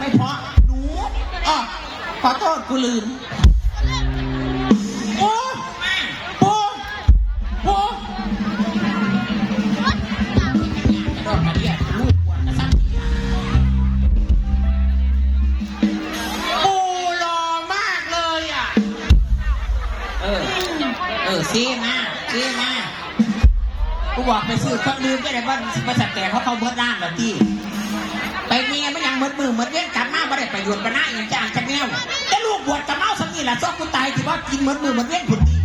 ไม่เพราะหนูอ๋อขอโทษกูลืมโอ้โอ้โอ้โดนมาเรียกลูกปวดกระสับปูหล่อมากเลยอะ เออ เออซีมาซีมากูบอกไปซื้อเครื่องดื่มก็ได้ว่าบริษัทแกเขาเขาเบิดร้านแล้วที่ไปเมียไม่ยัง เบิดมือเบิดเว้นกลับมาบ่ได้ประโยชน์กันนะอย่างจะอ่านจะแนวแต่ลูกบวชกับเมาสักนี่แหละซอกกูตายที่ว่ากินเบิดมือเบิดเว้นผุดดี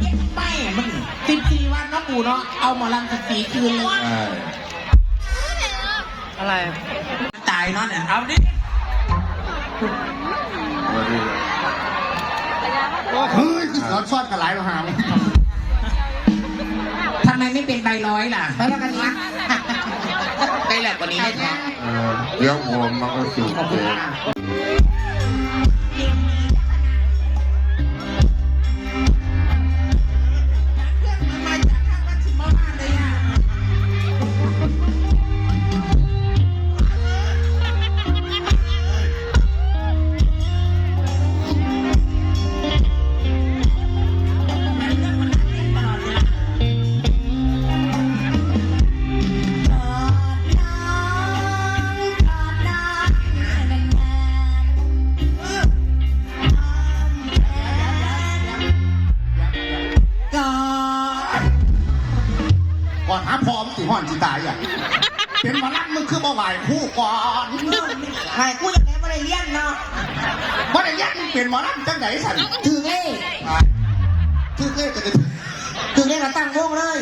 เย็นไมึงสิบสี่วันเนาะปู่เนาะเอาหมอลำสิบสี่คืนเลย อะไร ตายเนาะเนี่ยเอาดิมาดิเฮ้ยสอนซ้อนกันหลายเราหาเลยทำไมไม่เป็นใบร้อยล่ะ ไปแล้วกันนะไปแหลกกว่านี้ได้ไหม เดี๋ยวผมมันก็สุกขอบคุณเจ๊มาก อนหาพอมนสิห่อนสิตายอะเป็นหมาลักมึงคือบ่ไหวคู่ก่อนใครกูยังไงไม่ได้เลี้ยงเนาะบ่ได้ยักมึงเป็นหมาลักจังไหนสันถือเลขคือเล่นกันถือเลขเราตั้งวงเลย